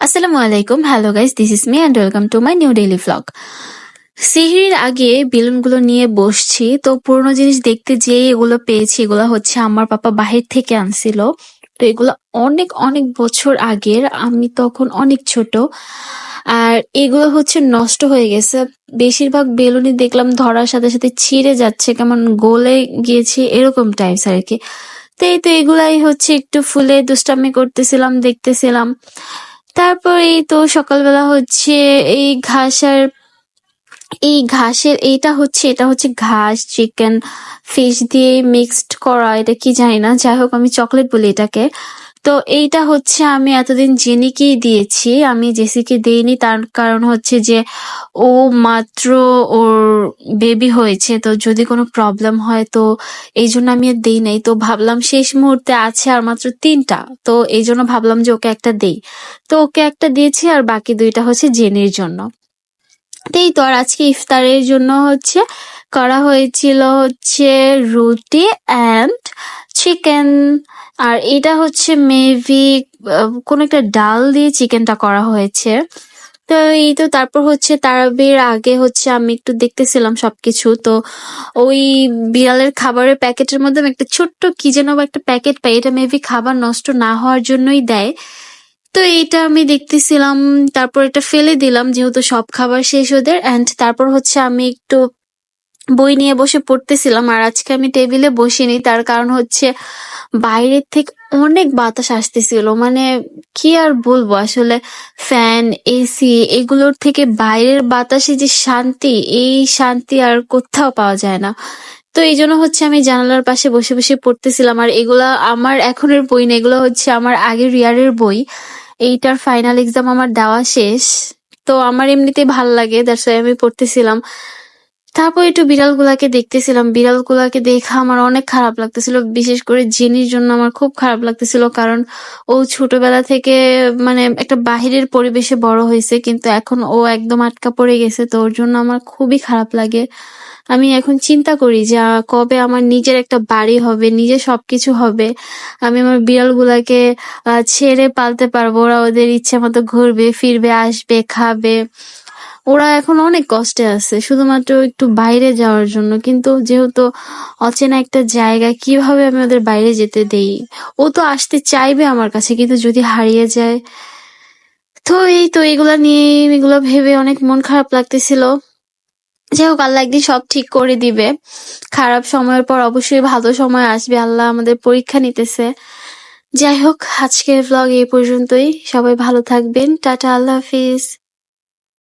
আসসালামু আলাইকুম hello guys this is me and welcome to my new daily vlog সিঁড়ির আগে বেলুনগুলো নিয়ে বসছি। তো পুরোনো জিনিস দেখতে যেয়ে এগুলো পেয়েছি। এগুলো হচ্ছে আমার পাপা বাহির থেকে আনছিল। তো এগুলো অনেক অনেক বছর আগের। আমি তখন অনেক ছোট। আর এগুলো হচ্ছে নষ্ট হয়ে গেছে। বেশিরভাগ বেলুনই দেখলাম ধরার সাথে সাথে ছিঁড়ে যাচ্ছে। কেমন গলে গিয়েছে এরকম টাইপস আর কি। তো এই তো এগুলাই হচ্ছে একটু ফুলে দুষ্টামি করতেছিলাম, দেখতেছিলাম। তারপর এই তো সকালবেলা হচ্ছে এই ঘাস আর এই ঘাসের এইটা হচ্ছে, এটা হচ্ছে ঘাস চিকেন ফিশ দিয়ে মিক্সড করা, এটা কি জানি না। যাই হোক, আমি চকলেট বলি এটাকে। তো এইটা হচ্ছে আমি এতদিন জেনিকেই দিয়েছি, আমি জেসিকে দেইনি, তার কারণ হচ্ছে যে ও মাত্র ওর বেবি হয়েছে, তো যদি কোনো প্রবলেম হয় তো এই জন্য আমি আর দেই নাই। তো ভাবলাম শেষ মুহূর্তে আছে আর মাত্র তিনটা, তো এই জন্য ভাবলাম যে ওকে একটা দেই। তো ওকে একটা দিয়েছি আর বাকি দুইটা হচ্ছে জেনির জন্য। এই তো আর আজকে ইফতারের জন্য হচ্ছে করা হয়েছিল হচ্ছে রুটি অ্যান্ড চিকেন আর এটা হচ্ছে মেবি কোন একটা ডাল দিয়ে চিকেনটা করা হয়েছে। তো এই তো তারপর হচ্ছে তারাবির আগে হচ্ছে আমি একটু দেখতেছিলাম সবকিছু। তো ওই বিড়ালের খাবারের প্যাকেটের মধ্যে একটা ছোট্ট কি যেন একটা প্যাকেট পাই, এটা মেবি খাবার নষ্ট না হওয়ার জন্যই দেয়। তো এইটা আমি দেখতেছিলাম, তারপর এটা ফেলে দিলাম, যেহেতু সব খাবার শেষ ওদের। অ্যান্ড তারপর হচ্ছে আমি একটু বই নিয়ে বসে পড়তেছিলাম, আর আজকে আমি টেবিলে বসিনি। তার কারণ হচ্ছে বাইরের থেকে অনেক বাতাস আসতেছিল। মানে কি আর বলব, আসলে ফ্যান, এসি এগুলোর থেকে বাইরের বাতাসে যে শান্তি, এই শান্তি আর কোথাও পাওয়া যায় না। তো এই জন্য হচ্ছে আমি জানালার পাশে বসে বসে পড়তেছিলাম। আর এগুলা আমার এখনের বই না, এগুলো হচ্ছে আমার আগের ইয়ারের বই। এইটার ফাইনাল এক্সাম আমার দেওয়া শেষ। তো আমার এমনিতেই ভালো লাগে দ্যাটস আমি পড়তেছিলাম। তারপর একটু বিড়ালগুলাকে দেখতেছিলাম। বিড়ালগুলাকে দেখা আমার অনেক খারাপ লাগতেছিল। বিশেষ করে জেনির জন্য আমার খুব খারাপ লাগতেছিল কারণ ও ছোটবেলা থেকে মানে একটা বাহিরের পরিবেশে বড় হয়েছে, কিন্তু এখন ও একদম আটকা পড়ে গেছে, তো ওর জন্য আমার খুবই খারাপ লাগে। আমি এখন চিন্তা করি যে কবে আমার নিজের একটা বাড়ি হবে, নিজে সবকিছু হবে, আমি আমার বিড়ালগুলাকে ছেড়ে পালতে পারব। ওরা ওদের ইচ্ছে মতো ঘুরবে, ফিরবে, আসবে, খাবে। ওরা এখন অনেক কষ্টে আছে, শুধুমাত্র একটু বাইরে যাওয়ার জন্য। কিন্তু যেহেতু অচেনা একটা জায়গা, কীভাবে আমি ওদের বাইরে যেতে দেই? ও তো আসতে চাইবে আমার কাছে, কিন্তু যদি হারিয়ে যায়, তো এই তো এগুলা নিয়ে এগুলো ভেবে অনেক মন খারাপ লাগতেছিল। যাই হোক, আল্লাহ একদিন সব ঠিক করে দিবে। খারাপ সময়ের পর অবশ্যই ভালো সময় আসবে, আল্লাহ আমাদের পরীক্ষা নিতেছে। যাই হোক, আজকের ব্লগ এই পর্যন্তই। সবাই ভালো থাকবেন। টাটা, আল্লাহ হাফিজ।